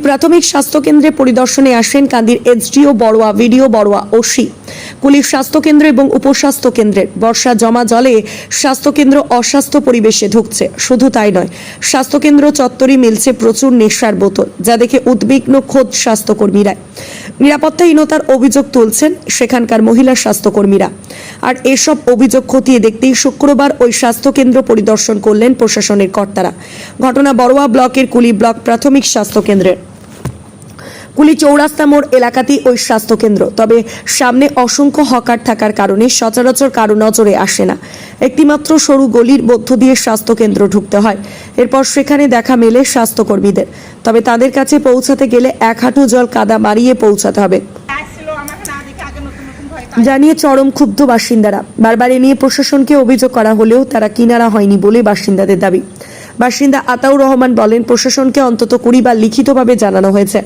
প্রাথমিক স্বাস্থ্যকেন্দ্রে পরিদর্শনে আসেন কান্দির SDO Barowa, BDO Barowa OC. কুলির স্বাস্থ্যকেন্দ্র এবং উপস্বাস্থ্য কেন্দ্রের বর্ষা জমা জলে স্বাস্থ্যকেন্দ্র অস্বাস্থ্য পরিবেশে ঢুকছে। শুধু তাই নয় স্বাস্থ্যকেন্দ্র চত্বরে মিলছে প্রচুর নেশার বোতল, যা দেখে উদ্বিগ্ন খোদ স্বাস্থ্যকর্মীরা। নিরাপত্তাহীনতার অভিযোগ তুলছেন সেখানকার মহিলা স্বাস্থ্যকর্মীরা। আর এসব অভিযোগ খতিয়ে দেখতেই শুক্রবার ওই স্বাস্থ্যকেন্দ্র পরিদর্শন করলেন প্রশাসনের কর্তারা। ঘটনা বড়োয়া ব্লকের কুলি ব্লক প্রাথমিক স্বাস্থ্যকেন্দ্রের। কুলি চৌরাস্তা মোড় এলাকাতেই ওই স্বাস্থ্যকেন্দ্র। তবে সামনে অসংখ্য হকার থাকার কারণে সচরাচর কারও নজরে আসে না। একটিমাত্র সরু গলির মধ্য দিয়ে স্বাস্থ্যকেন্দ্র ঢুকতে হয়। এরপর সেখানে দেখা মেলে স্বাস্থ্যকর্মীদের। তবে তাদের কাছে পৌঁছাতে গেলে এক হাঁটু জল কাদা মারিয়ে পৌঁছাতে হবে আসছিল আমাকে না দেখে আগে নতুন নতুন ভয় জানিয়ে চরম ক্ষুব্ধ বাসিন্দারা। বারবার এ নিয়ে প্রশাসনকে অভিযোগ করা হলেও তারা কিনারা হয়নি বলে বাসিন্দাদের দাবি। বাসিন্দা আতাউর রহমান বলেন, প্রশাসনকে অন্তত কুড়ি বার লিখিতভাবে জানানো হয়েছে।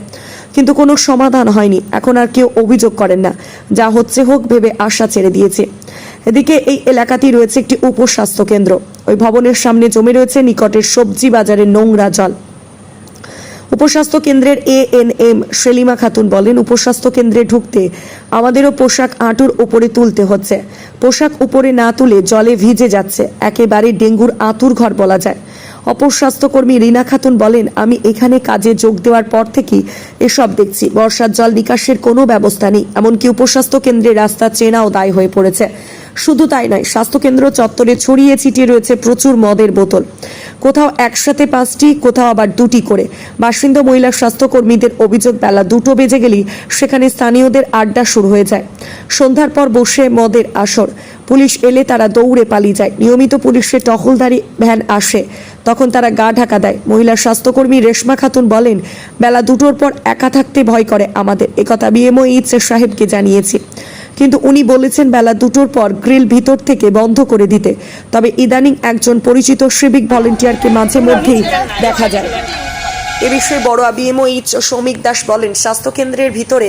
কিন্তু কোনো সমাধান হয়নি। এখন আর কেউ অভিযোগ করেন না। যা হচ্ছে হোক, ভেবে আশা ছেড়ে দিয়েছে। এদিকে এই এলাকাতেই রয়েছে একটি উপস্বাস্থ্য কেন্দ্র। ওই ভবনের সামনে জমে রয়েছে নিকটের সবজি বাজারের নোংরা জল। উপস্বাস্থ্য কেন্দ্রের A N M Selima Khatun বলেন, উপস্বাস্থ্য কেন্দ্রে ঢুকতে আমাদেরও পোশাক আঁটুর উপরে তুলতে হচ্ছে। পোশাক উপরে না তুলে জলে ভিজে যাচ্ছে। একেবারে ডেঙ্গুর আঁতুর ঘর বলা যায়। অপর স্বাস্থ্যকর্মী রিনা খাতুন বলেন, আমি এখানে কাজে যোগ দেওয়ার পর থেকেই এসব দেখছি। বর্ষার জল নিকাশের কোনো ব্যবস্থা নেই, এমনকি উপস্বাস্থ্য কেন্দ্রের রাস্তা চেনাও দায় হয়ে পড়েছে। শুধু তাই নয়, স্বাস্থ্যকেন্দ্র চত্বরে ছড়িয়ে ছিটিয়ে রয়েছে প্রচুর মদের বোতল। কোথাও একসাথে পাঁচটি, কোথাও আবার দুটি করে। বাসিন্দা মহিলা স্বাস্থ্যকর্মীদের অভিযোগ, বেলা দুটো বেজে গেলেই সেখানে স্থানীয়দের আড্ডা শুরু হয়ে যায়। সন্ধ্যার পর বসে মদের আসর। পুলিশ এলে তারা দৌড়ে পালিয়ে যায়। নিয়মিত পুলিশের টহলদারি ভ্যান আসে। তখন তারা গা ঢাকা দেয়। মহিলা স্বাস্থ্যকর্মী রেশমা খাতুন বলেন, বেলা দুটোর পর একা থাকতে ভয় করে আমাদের। একথা বিএমও ইচ্ছে সাহেবকে জানিয়েছি। কিন্তু উনি বলেছেন বেলা দুটোর পর গ্রিল ভিতর থেকে বন্ধ করে দিতে। তবে ইদানিং একজন পরিচিত সিভিক ভলেন্টিয়ারকে মাঝে মধ্যেই দেখা যায়। এ বিষয়ে বড় বিএমও ইচ সৌমিক দাস বলেন, স্বাস্থ্যকেন্দ্রের ভিতরে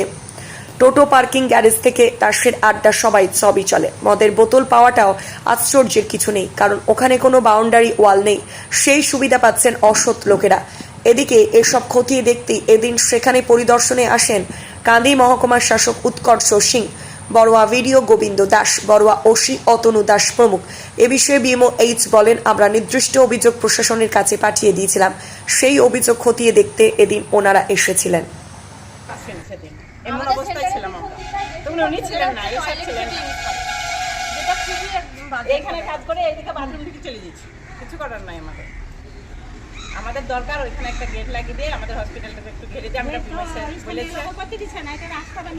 টোটো পার্কিং গ্যারেজ থেকে তাসের আড্ডা সবাই সবই চলে। মদের বোতল পাওয়াটাও আশ্চর্যের কিছু নেই, কারণ ওখানে কোনো বাউন্ডারি ওয়াল নেই। সেই সুবিধা পাচ্ছেন অসৎ লোকেরা। এদিকে এসব খতিয়ে দেখতেই এদিন সেখানে পরিদর্শনে আসেন কান্দি মহকুমার শাসক উৎকর্ষ সিং। বড়োয়া ভিডিও গোবিন্দ দাস বড়োয়া ওসি অতনু দাস প্রমুখ। এ বিষয়ে বিএমও এইচ বলেন আমরা নির্দিষ্ট অভিযোগ প্রশাসনের কাছে পাঠিয়ে দিয়েছিলাম। সেই অভিযোগ খতিয়ে দেখতে এদিন ওনারা এসেছিলেন। এমন অবস্থায় ছিলাম আমরা। তখন উনি ছিলেন না এসব ছিলেন না। কাজ করে এইদিকে বাথরুম দিকে চলে যাচ্ছি। কিছু করার নাই আমাদের। আমাদের দরকার ওইখানে একটা গেট লাগিয়ে দিয়ে আমাদের হসপিটালটাকে একটু ঘিরে দিয়ে আমরা বিএমআই স্যার বলেছি।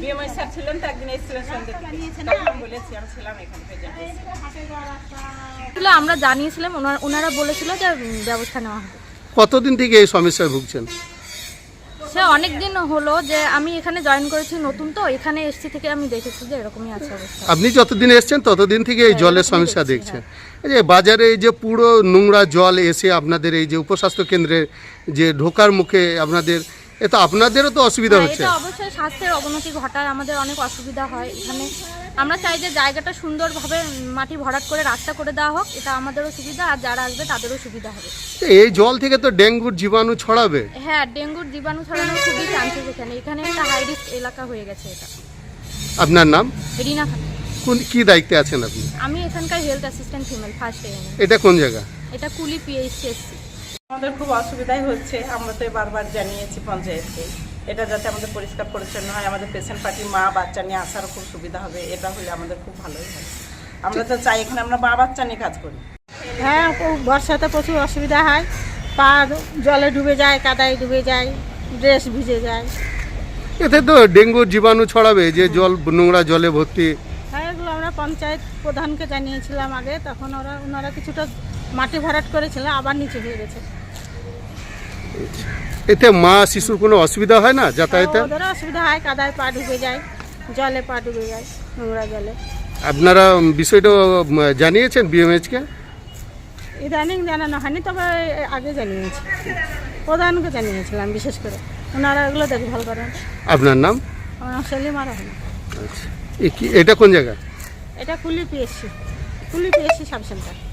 বিময় স্যার ছিলেন তো একদিন এসেছিলেন সন্ধ্যে বলেছি আমি ছিলাম এখানে ছিল আমরা জানিয়েছিলাম ওনারা ওনারা বলেছিল যে ব্যবস্থা নেওয়া হবে। কতদিন থেকে এই সমস্যায় ভুগছেন? সে অনেক দিন হলো যে আমি এখানে জয়েন করেছি নতুন তো এখানে এসছি থেকে আমি দেখেছি যে এরকমই আছে অবস্থা। আপনি যতদিন এসছেন ততদিন থেকে এই জলের সমস্যা দেখছেন। এই যে বাজারে এই যে পুরো নোংরা জল এসে আপনাদের এই যে উপস্বাস্থ্য কেন্দ্রে যে ঢোকার মুখে আপনাদের এ তো আপনাদেরও তো অসুবিধা হ্যাঁ, হচ্ছে। এটা অবশ্যই স্বাস্থ্যের অবনতি ঘটায় আমাদের অনেক অসুবিধা হয় এখানে। আমরা চাই যে জায়গাটা সুন্দরভাবে মাটি ভরাট করে রাস্তা করে দেওয়া হোক এটা আমাদেরও সুবিধা আর যারা আসবে তাদেরও সুবিধা হবে। তো এই জল থেকে তো ডেঙ্গুর জীবাণু ছড়াবে। হ্যাঁ ডেঙ্গুর জীবাণু ছড়ানোর খুবই চান্সেস এখানে। এখানে একটা হাই রিস্ক এলাকা হয়ে গেছে এটা। আপনার নাম? রিনা খান কোন কি দায়িত্বে আছেন আপনি? আমি এখানকার হেলথ অ্যাসিস্ট্যান্ট ফিমেল ফার্স্ট এটা কোন জায়গা? এটা কুলি পিএইচসি আমাদের খুব অসুবিধাই হচ্ছে আমরা তো বারবার জানিয়েছি পঞ্চায়েতকে। এটা যাতে আমাদের পরিষ্কার পরিচ্ছন্ন হয় আমাদের পেশেন্ট পার্টি মা বাচ্চা নিয়ে আসারও খুব সুবিধা হবে এটা হলে আমাদের খুব ভালোই হয়। আমরা তো চাই এখানে আমরা মা বাচ্চা নিয়ে কাজ করি। হ্যাঁ বর্ষাতে প্রচুর অসুবিধা হয়। পা জলে ডুবে যায় কাদায় ডুবে যায় ড্রেস ভিজে যায়। এতে তো ডেঙ্গুর জীবাণু ছড়াবে যে জল নোংরা জলে ভর্তি। হ্যাঁ এগুলো আমরা পঞ্চায়েত প্রধানকে জানিয়েছিলাম আগে তখন ওরা ওনারা কিছুটা মাটি ভরাট করেছিল আবার নিচে হয়ে গেছে। এতে মা শিশুর কোনো অসুবিধা হয় না? যাতায়াতে? ওদেরও অসুবিধা হয় কাদায় পা ডুবে যায় জলে পা ডুবে যায় নোংরা জলে। আপনারা বিষয়টা জানিয়েছেন বিএমএইচকে ইদানিং জানানো হয়নি তবে আগে জানিয়েছি। প্রধানকে জানিয়েছিলাম বিশেষ করে। ওনারা এগুলো দেখভাল করেন। আপনার নাম? আমার নাম সেলিমা রহমান কি- এটা কোন জায়গা? এটা Kuli PSC Kuli PSC sub centre.